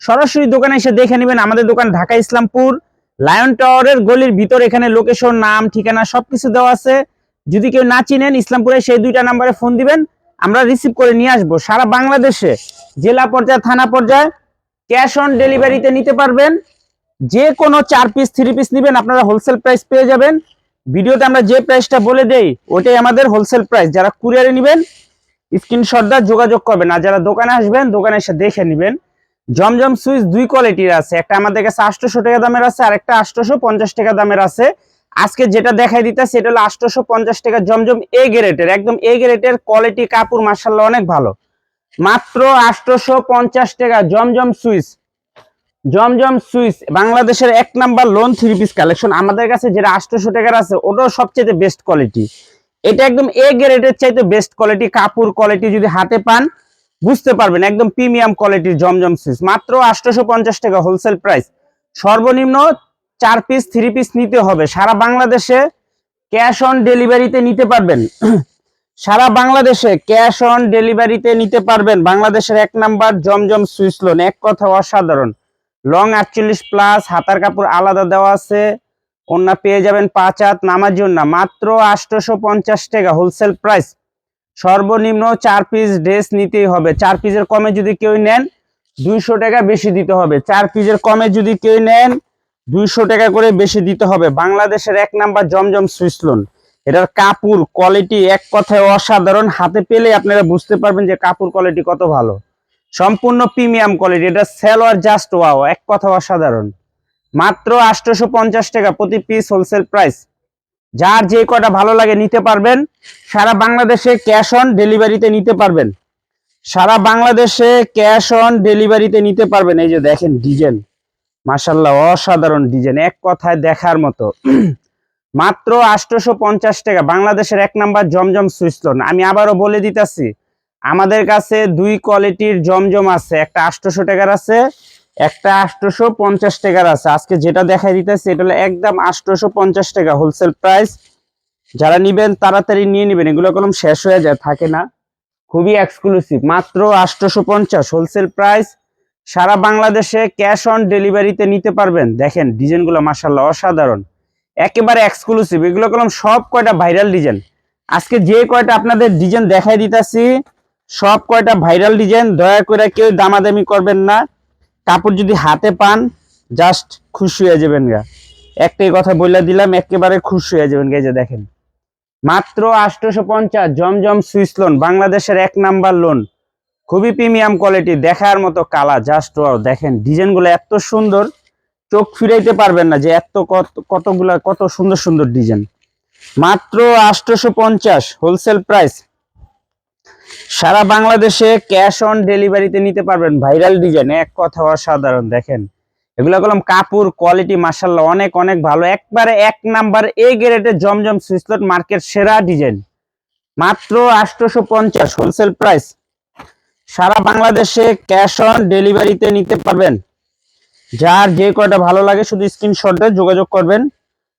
সরাসরি দোকানে এসে দেখে নেবেন আমাদের দোকান ঢাকা ইসলামপুর লায়ন টাওয়ারের গলির ভিতর এখানে লোকেশন নাম, ঠিকানা সবকিছু দেওয়া আছে। যদি কেউ না চিনেন ইসলামপুরে সেই দুইটা নাম্বারে ফোন দিবেন, আমরা রিসিভ করে নিয়ে আসব। সারা বাংলাদেশে, জেলা পর্যায়ে, থানা পর্যায়ে ক্যাশ অন ডেলিভারিতে নিতে পারবেন। যে কোনো চার পিস থ্রি পিস নেবেন, আপনারা হোলসেল প্রাইস পেয়ে যাবেন। ভিডিওতে আমরা যে প্রাইসটা বলে দেই, ওটাই আমাদের হোলসেল প্রাইস যারা কুরিয়ারে নেবেন স্ক্রিনশটটা যোগাযোগ করবেন। আর যারা দোকানে আসবেন, দোকানে এসে দেখে নেবেন। জমজম সুইচ দুই কোয়ালিটির আছে। একটা আমাদের কাছে আটশোশো টাকা দামের আছে আর একটা আটশোশো পঞ্চাশ টাকা দামের আছে। আজকে যেটা দেখাই দিতে সেটা হলো আটশোশো পঞ্চাশ টাকা জমজম এ গ্রেটের একদম এ গ্রেটের কোয়ালিটি কাপড় মার্শাল্লাহ অনেক ভালো। মাত্র আটশোশো পঞ্চাশ টাকা জমজম সুইচ। জমজম সুইচ, বাংলাদেশের এক number lawn three piece collection আমাদের কাছে যেটা আটশোশো টাকার আছে, ওটাও সবচেয়ে বেস্ট কোয়ালিটি এটা একদম এ গ্রেডের চাইতে বেস্ট কোয়ালিটি কাপড় কোয়ালিটি যদি হাতে পান বুঝতে পারবেন, একদম প্রিমিয়াম কোয়ালিটির জমজম সুইচ মাত্র আটশোশো টাকা হোলসেল প্রাইস। সর্বনিম্ন চার পিস, থ্রি পিস নিতে হবে। সারা বাংলাদেশে ক্যাশ অন ডেলিভারিতে নিতে পারবেন। সারা বাংলাদেশে ক্যাশ অন ডেলিভারিতে নিতে পারবেন। বাংলাদেশের এক নাম্বার জমজম সুইচ লোন। এক কথা অসাধারণ। লং আটচল্লিশ প্লাস, হাতার কাপড় আলাদা দেওয়া আছে। অন্য পেয়ে যাবেন পাঁচ হাত নামার জন্য মাত্র আটশোশো পঞ্চাশ টাকা হোলসেল প্রাইস। সর্বনিম্ন চার পিস ড্রেস নিতেই হবে। চার পিসের কমে যদি কেউ নেন, দুইশো টাকা বেশি দিতে হবে। চার পিসের কমে যদি কেউ নেন, দুইশো টাকা করে বেশি দিতে হবে। বাংলাদেশের এক নাম্বার জমজম সুইসলোন এটার কাপড় কোয়ালিটি এক কথায় অসাধারণ। হাতে পেলে আপনারা বুঝতে পারবেন যে কাপড় কোয়ালিটি কত ভালো। সম্পূর্ণ প্রিমিয়াম কোয়ালিটি এটা সেলোয়ার জাস্ট ওয়াও এক কথা অসাধারণ। মাত্র আটশোশো টাকা প্রতি পিস হোলসেল প্রাইস যার যে কটা ভালো লাগে নিতে পারবেন, সারা বাংলাদেশে ক্যাশ অন ডেলিভারিতে নিতে পারবেন। সারা বাংলাদেশে ক্যাশ অন ডেলিভারিতে নিতে পারবেন। এই যে দেখেন ডিজাইন মাসাল্লাহ অসাধারণ ডিজাইন এক কথায় দেখার মতো। মাত্র আটশোশো পঞ্চাশ টাকা, বাংলাদেশের এক নাম্বার জমজম সুইসলন আমি আবারও বলে দিতেছি, আমাদের কাছে দুই কোয়ালিটির জমজম আছে, একটা আটশোশো টাকার আছে একটা আটশোশো পঞ্চাশ টাকার আছে। আজকে যেটা দেখাই দিতেছি, এটা হলো একদম আটশোশো পঞ্চাশ টাকা হোলসেল প্রাইস যারা নিবেন, তাড়াতাড়ি নিয়ে নেবেন, এগুলো কলম শেষ হয়ে যায়, থাকে না। খুবই এক্সক্লুসিভ মাত্র আটশোশো পঞ্চাশ হোলসেল প্রাইস সারা বাংলাদেশে ক্যাশ অন ডেলিভারিতে নিতে পারবেন। দেখেন ডিজাইনগুলো মাসাল্লাহ অসাধারণ। একেবারে এক্সক্লুসিভ এগুলো কলম সব কয়টা ভাইরাল ডিজাইন আজকে যে কয়টা আপনাদের ডিজাইন দেখাই দিতেছি, সব কয়টা ভাইরাল ডিজাইন দয়া করে কেউ দামাদামি করবেন না। কাপড় যদি হাতে পান জাস্ট খুশি হয়ে যাবেন গা। একটাই কথা বলে দিলাম, একেবারে খুশি হয়ে যাবেন গা যে দেখেন। মাত্র আটশোশো পঞ্চাশ, জমজম সুইস লোন বাংলাদেশের এক নাম্বার লোন খুবই প্রিমিয়াম কোয়ালিটি দেখার মতো কালা জাস্ট ওয়াও দেখেন ডিজাইনগুলো এত সুন্দর, চোখ ফিরাইতে পারবেন না যে এত কত, কতগুলা, কত সুন্দর সুন্দর ডিজাইন মাত্র আটশোশো পঞ্চাশ হোলসেল প্রাইস সারা বাংলাদেশে ক্যাশ অন ডেলিভারিতে নিতে পারবেন ভাইরাল ডিজাইন, এক কথা অসাধারণ, দেখেন। এগুলো কলম কাপড়, কোয়ালিটি মার্শাল্লাহ অনেক অনেক ভালো। একবারে এক নাম্বার এ গ্রেডের জমজম সুইসলট মার্কেট সেরা ডিজাইন। মাত্র আটশোশো পঞ্চাশ হোলসেল প্রাইস। সারা বাংলাদেশে ক্যাশ অন ডেলিভারিতে নিতে পারবেন। যার যে কয়টা ভালো লাগে শুধু স্ক্রিনশট যোগাযোগ করবেন।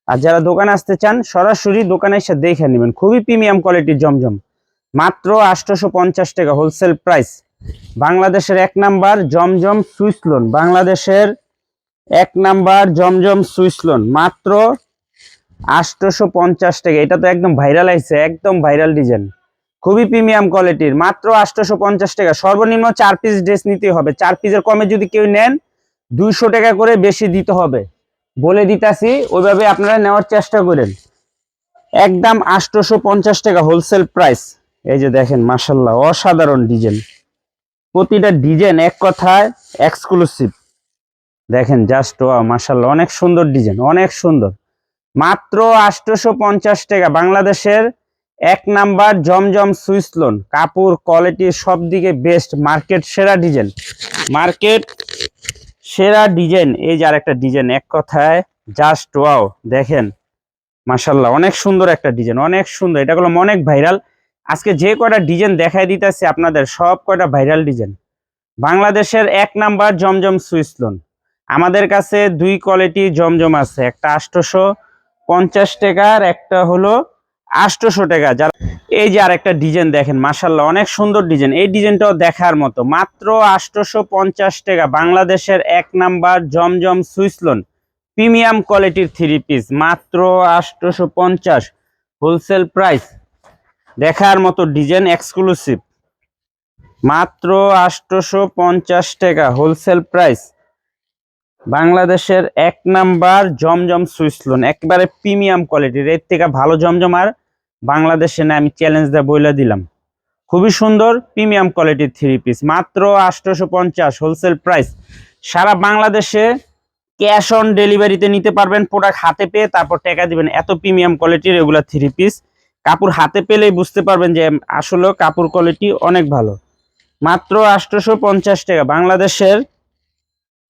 আর যারা দোকানে আসতে চান, সরাসরি দোকানে এসে দেখে নেবেন। খুবই প্রিমিয়াম কোয়ালিটির জমজম। মাত্র আটশোশো পঞ্চাশ টাকা হোলসেল প্রাইস বাংলাদেশের এক নাম্বার জমজম সুইস লোন বাংলাদেশের এক নাম্বার জমজম সুইস লোন মাত্র আটশোশো পঞ্চাশ টাকা। এটা তো একদম ভাইরাল আইছে, একদম ভাইরাল ডিজাইন খুবই প্রিমিয়াম কোয়ালিটির মাত্র আটশোশো পঞ্চাশ টাকা। সর্বনিম্ন চার পিস ড্রেস নিতে হবে। চার পিসের কমে যদি কেউ নেন, দুইশো টাকা করে বেশি দিতে হবে। বলে দিতাছি, ওইভাবে আপনারা নেওয়ার চেষ্টা করেন। একদম আটশোশো পঞ্চাশ টাকা হোলসেল প্রাইস এই যে দেখেন মাসাল্লাহ অসাধারণ ডিজাইন। প্রতিটা ডিজাইন এক কথায় এক্সক্লুসিভ দেখেন জাস্ট ও মাসাল্লাহ অনেক সুন্দর ডিজাইন, অনেক সুন্দর। মাত্র আটশোশো পঞ্চাশ টাকা, বাংলাদেশের এক নাম্বার জমজম সুইস লোন কাপড় কোয়ালিটি সব দিকে বেস্ট মার্কেট সেরা ডিজাইন। মার্কেট সেরা ডিজাইন, এই যে আরেকটা ডিজাইন, এক কথায় জাস্ট ওয়াও দেখেন মাশাল্লাহ অনেক সুন্দর একটা ডিজাইন, অনেক সুন্দর। এটা হলো অনেক ভাইরাল আজকে যে কয়টা ডিজাইন দেখাই দিতেছে আপনাদের, সব কয়টা ভাইরাল ডিজাইন। বাংলাদেশের এক নাম্বার জমজম সুইস লোন আমাদের কাছে দুই কোয়ালিটি জমজম আছে, একটা আটশোশো পঞ্চাশ টাকার, একটা হলো আটশোশো টাকা। যারা এই যে আর একটা ডিজাইন দেখেন মাশাল্লাহ অনেক সুন্দর ডিজাইন। এই ডিজাইনটাও দেখার মতো, মাত্র আটশোশো পঞ্চাশ টাকা। বাংলাদেশের এক number Zamzam Swiss lawn premium কোয়ালিটির থ্রি পিস মাত্র আটশোশো পঞ্চাশ। হোলসেল প্রাইস দেখার মতো ডিজাইন এক্সক্লুসিভ মাত্র আটশোশো পঞ্চাশ টাকা হোলসেল প্রাইস বাংলাদেশের এক নাম্বার জমজম সুইস লোন একবারে প্রিমিয়াম কোয়ালিটির এর থেকে ভালো জমজম আর বাংলাদেশে না, আমি চ্যালেঞ্জ দিয়ে বইলে দিলাম। খুবই সুন্দর প্রিমিয়াম কোয়ালিটির থ্রি পিস মাত্র আটশোশো পঞ্চাশ হোলসেল প্রাইস সারা বাংলাদেশে ক্যাশ অন ডেলিভারিতে নিতে পারবেন প্রোডাক্ট হাতে পেয়ে তারপর টাকা দিবেন। এত প্রিমিয়াম কোয়ালিটির এগুলা থ্রি পিস কাপড় হাতে পেলেই বুঝতে পারবেন যে আসলে কাপড় কোয়ালিটি অনেক ভালো। মাত্র আটশোশো পঞ্চাশ টাকা। বাংলাদেশের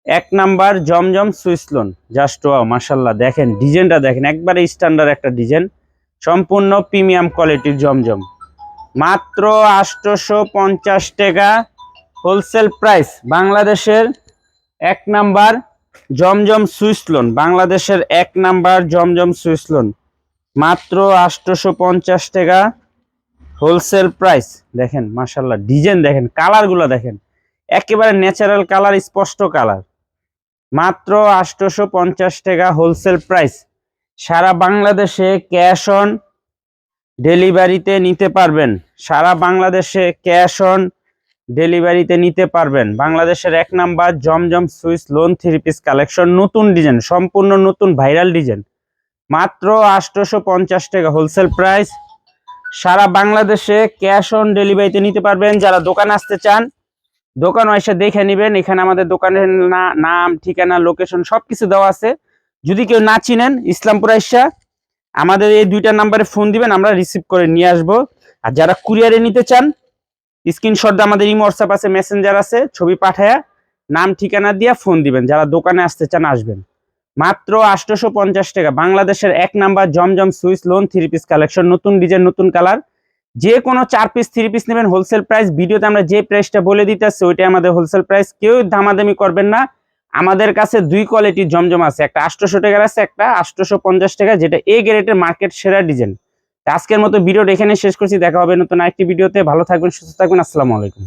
এক number Zamzam Swiss lawn. Just wow মাসাল্লাহ দেখেন, ডিজাইনটা দেখেন। একবারে স্ট্যান্ডার্ড একটা ডিজাইন। সম্পূর্ণ প্রিমিয়াম কোয়ালিটির জমজম। মাত্র আটশোশো পঞ্চাশ টাকা হোলসেল প্রাইস বাংলাদেশের এক নাম্বার জমজম সুইস লোন। বাংলাদেশের এক নাম্বার জমজম সুইস লোন। মাত্র আটশোশো পঞ্চাশ টাকা হোলসেল প্রাইস। দেখেন মাসাল্লাহ ডিজাইন দেখেন, কালারগুলো দেখেন। একেবারে ন্যাচারাল কালার, স্পষ্ট কালার। মাত্র আটশোশো পঞ্চাশ টাকা হোলসেল প্রাইস। সারা বাংলাদেশে ক্যাশ অন ডেলিভারিতে নিতে পারবেন। সারা বাংলাদেশে ক্যাশ অন ডেলিভারিতে নিতে পারবেন। বাংলাদেশের এক number Zamzam Swiss lawn three piece collection, নতুন ডিজাইন, সম্পূর্ণ নতুন ভাইরাল ডিজাইন। মাত্র আটশোশো পঞ্চাশ টাকা হোলসেল প্রাইস সারা বাংলাদেশে ক্যাশ অন ডেলিভারিতে নিতে পারবেন। যারা দোকানে আসতে চান, দোকান এসে দেখে নেবেন। এখানে আমাদের দোকানের নাম, ঠিকানা লোকেশন সব কিছু দেওয়া আছে। যদি কেউ না চিনেন, ইসলামপুর আইসা আমাদের এই দুইটা নাম্বারে ফোন দিবেন, আমরা রিসিভ করে নিয়ে আসব। আর যারা কুরিয়ারে নিতে চান স্ক্রিনশট আমাদের ইমো হোয়াটসঅ্যাপ আছে মেসেঞ্জার আছে, ছবি পাঠায়া, নাম, ঠিকানা দিয়ে ফোন দিবেন। যারা দোকানে আসতে চান, আসবেন। মাত্র আটশোশো পঞ্চাশ টাকা। বাংলাদেশের এক number Zamzam Swiss lawn three piece collection নতুন ডিজাইন নতুন কালার যে কোনো চার পিস থ্রি পিস নেবেন হোলসেল প্রাইস ভিডিওতে আমরা যে প্রাইসটা বলে দিতেছি, ওইটাই আমাদের হোলসেল প্রাইস কেউ দামাদামি করবেন না। আমাদের কাছে দুই কোয়ালিটির জমজম আছে। একটা আটশোশো টাকার আছে, একটা আটশোশো পঞ্চাশ টাকা, যেটা এ গ্রেডের মার্কেট সেরা ডিজাইন আজকের মতো ভিডিওটা এখানে শেষ করছি। দেখা হবে নতুন আরেকটি ভিডিওতে। ভালো থাকবেন, সুস্থ থাকবেন। আসসালামু আলাইকুম।